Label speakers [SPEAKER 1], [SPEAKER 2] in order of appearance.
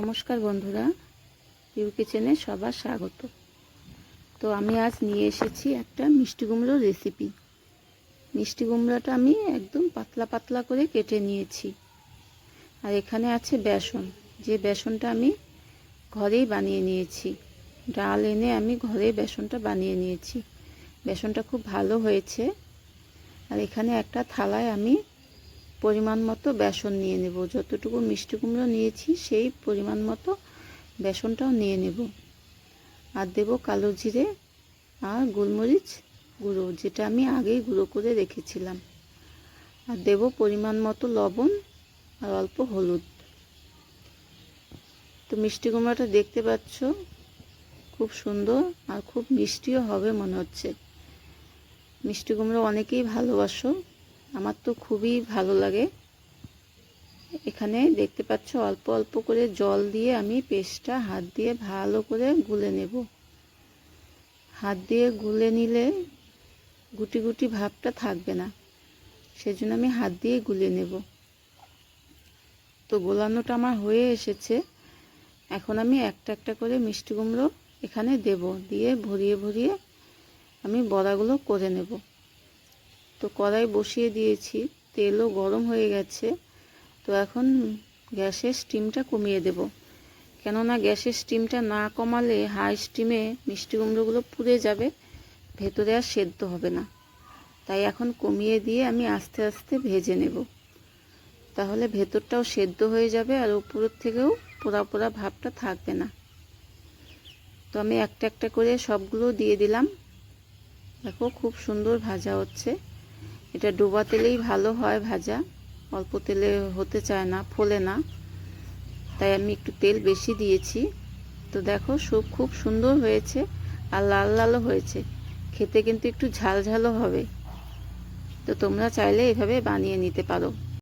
[SPEAKER 1] নমস্কার বন্ধুরা ইউ কিচেনে সবার স্বাগত। তো আমি আজ নিয়ে এসেছি একটা মিষ্টি কুমড়োর রেসিপি মিষ্টি কুমড়োটা আমি একদম পাতলা পাতলা করে কেটে নিয়েছি। আর এখানে আছে বেসন। যে বেসনটা আমি ঘরেই বানিয়ে নিয়েছি, ডাল এনে আমি ঘরে বেসনটা বানিয়ে নিয়েছি। বেসনটা খুব ভালো হয়েছে। আর এখানে একটা থালায় আমি পরিমাণ মতো বেসন নিয়ে নেব। যতটুকু মিষ্টি কুমড়ো নিয়েছি, সেই পরিমাণ মতো বেসনটাও নিয়ে নেব। আর দেব কালো জিরে আর গোলমরিচ গুঁড়ো, যেটা আমি আগেই গুঁড়ো করে রেখেছিলাম। আর দেব পরিমাণ মতো লবণ আর অল্প হলুদ। তো মিষ্টি কুমড়োটা দেখতে পাচ্ছ, খুব সুন্দর আর খুব মিষ্টিও হবে মনে হচ্ছে। মিষ্টি কুমড়ো অনেকেই ভালোবাসো। আমার তো খুবই ভালো লাগে। এখানে দেখতে পাচ্ছ অল্প অল্প করে জল দিয়ে আমি পেস্টটা হাত দিয়ে ভালো করে গুলে নেব। হাত দিয়ে গুলে নিলে গুটি গুটি ভাবটা থাকবে না, সেজন্য আমি হাত দিয়ে গুলে নেব। তো গোলানোটা আমার হয়ে এসেছে। এখন আমি একটা একটা করে মিষ্টি কুমড়ো এখানে দেব, দিয়ে ভরিয়ে ভরিয়ে আমি বড়াগুলো করে নেব। তো কড়াই বসিয়ে দিয়েছি, তেলও গরম হয়ে গেছে, তো এখন গ্যাসের স্টিমটা কমিয়ে দেব। কেননা গ্যাসের স্টিমটা না কমালে হাই স্টিমে মিষ্টি কুমড়োগুলো পুড়ে যাবে, ভেতরে আর সেদ্ধ হবে না। তাই এখন কমিয়ে দিয়ে আমি আস্তে আস্তে ভেজে নেব। তাহলে ভেতরটাও সেদ্ধ হয়ে যাবে আর উপরের থেকেও পোড়া পোড়া ভাবটা থাকবে না। তো আমি একটা একটা করে সবগুলো দিয়ে দিলাম। দেখো খুব সুন্দর ভাজা হচ্ছে। এটা ডোবা তেলেই ভালো হয় ভাজা। অল্প তেলে হতে চায় না, ফোলে না। তাই আমি একটু তেল বেশি দিয়েছি। তো দেখো, স্যুপ খুব সুন্দর হয়েছে আর লাল লালও হয়েছে। খেতে কিন্তু একটু ঝাল ঝালও হবে। তো তোমরা চাইলে এভাবে বানিয়ে নিতে পারো।